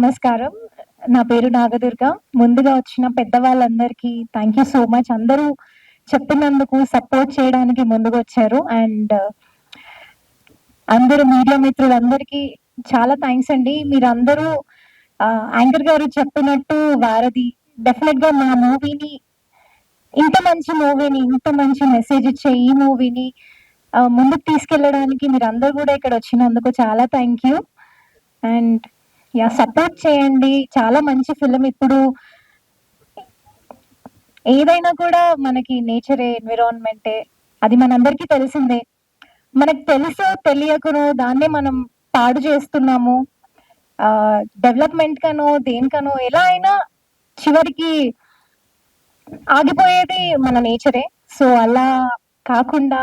నమస్కారం. నా పేరు నాగదుర్గ. ముందుగా వచ్చిన పెద్దవాళ్ళందరికీ థ్యాంక్ యూ సో మచ్ అందరూ చెప్పినందుకు సపోర్ట్ చేయడానికి ముందుకు వచ్చారు. అండ్ అందరూ మీడియా మిత్రులందరికీ చాలా థ్యాంక్స్ అండి. మీరందరూ యాంకర్ గారు చెప్పినట్టు వారధి. డెఫినెట్గా మా మూవీని ఇంత మంచి మూవీని ఇంత మంచి మెసేజ్ ఇచ్చే ఈ మూవీని ముందుకు తీసుకెళ్ళడానికి మీరు అందరు కూడా ఇక్కడ వచ్చినందుకు చాలా thank you and yeah support చేయండి. చాలా మంచి ఫిలిం ఇప్పుడు ఏదైనా కూడా మనకి నేచరే ఎన్విరాన్మెంటే అది మనందరికీ తెలిసిందే. మనకు తెలుసో తెలియకునో దాన్నే మనం పాడు చేస్తున్నాము. డెవలప్మెంట్ కనో దేనికనో ఎలా అయినా చివరికి ఆగిపోయేది మన నేచరే. సో అలా కాకుండా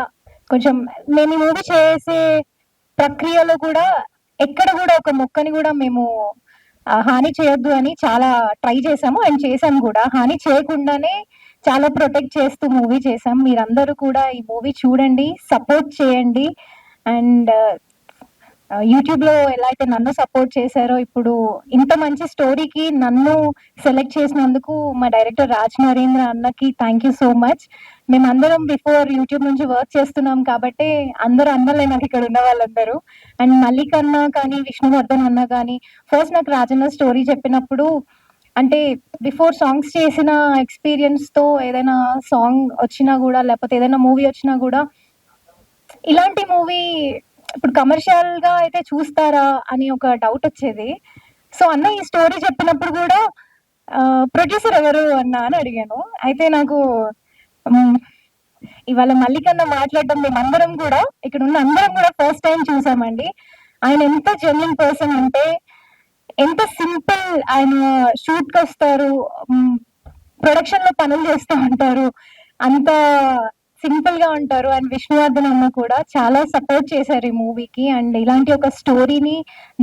కొంచెం మేము ఈ మూవీ చేసే ప్రక్రియలో కూడా ఎక్కడ కూడా ఒక మొక్కని కూడా మేము హాని చేయొద్దు అని చాలా ట్రై చేసాము అండ్ చేసాం కూడా. హాని చేయకుండానే చాలా ప్రొటెక్ట్ చేస్తూ మూవీ చేసాం మీరందరూ కూడా ఈ మూవీ చూడండి సపోర్ట్ చేయండి అండ్ యూట్యూబ్లో ఎలా అయితే నన్ను సపోర్ట్ చేశారో ఇప్పుడు ఇంత మంచి స్టోరీకి నన్ను సెలెక్ట్ చేసినందుకు మా డైరెక్టర్ రాజ్ నరేంద్ర అన్నకి థ్యాంక్ యూ సో మచ్ మేమందరం బిఫోర్ యూట్యూబ్ నుంచి వర్క్ చేస్తున్నాం కాబట్టి అందరూ అన్నలే నాకు ఇక్కడ ఉన్న వాళ్ళందరూ. అండ్ మల్లిక్ అన్న కానీ విష్ణువర్ధన్ అన్న కానీ ఫస్ట్ నాకు రాజన్న స్టోరీ చెప్పినప్పుడు అంటే బిఫోర్ సాంగ్స్ చేసిన ఎక్స్పీరియన్స్తో ఏదైనా సాంగ్ వచ్చినా కూడా లేకపోతే ఏదైనా మూవీ వచ్చినా కూడా ఇలాంటి మూవీ ఇప్పుడు కమర్షియల్గా అయితే చూస్తారా అని ఒక డౌట్ వచ్చేది. సో అన్న ఈ స్టోరీ చెప్పినప్పుడు కూడా ప్రొడ్యూసర్ ఎవరు అన్న అని అడిగాను. అయితే నాకు ఇవాళ మల్లికన్న మాట్లాడడం మేమందరం కూడా ఇక్కడ ఉన్న అందరం కూడా ఫస్ట్ టైం చూసామండి. ఆయన ఎంత జెన్యున్ పర్సన్ అంటే ఎంత సింపుల్ ఆయన షూట్కి వస్తారు ప్రొడక్షన్లో పనులు చేస్తూ ఉంటారు అంత సింపుల్గా ఉంటారు. అండ్ విష్ణువర్ధన్ అన్న కూడా చాలా సపోర్ట్ చేశారు ఈ మూవీకి. అండ్ ఇలాంటి ఒక స్టోరీని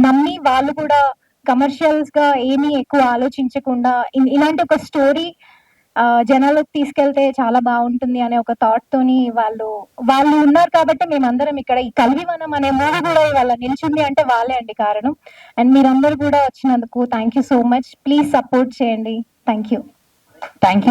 నమ్మి వాళ్ళు కూడా కమర్షియల్స్గా ఏమీ ఎక్కువ ఆలోచించకుండా ఇలాంటి ఒక స్టోరీ జనాలకు తీసుకెళ్తే చాలా బాగుంటుంది అనే ఒక థాట్ తోని వాళ్ళు వాళ్ళు ఉన్నారు కాబట్టి మేమందరం ఇక్కడ ఈ కల్వివనం అనే మూవీ కూడా ఇవాళ నిల్చుంది అంటే వాళ్ళే అండి కారణం. అండ్ మీరందరూ కూడా వచ్చినందుకు thank you so much. Please support చేయండి. Thank you thank you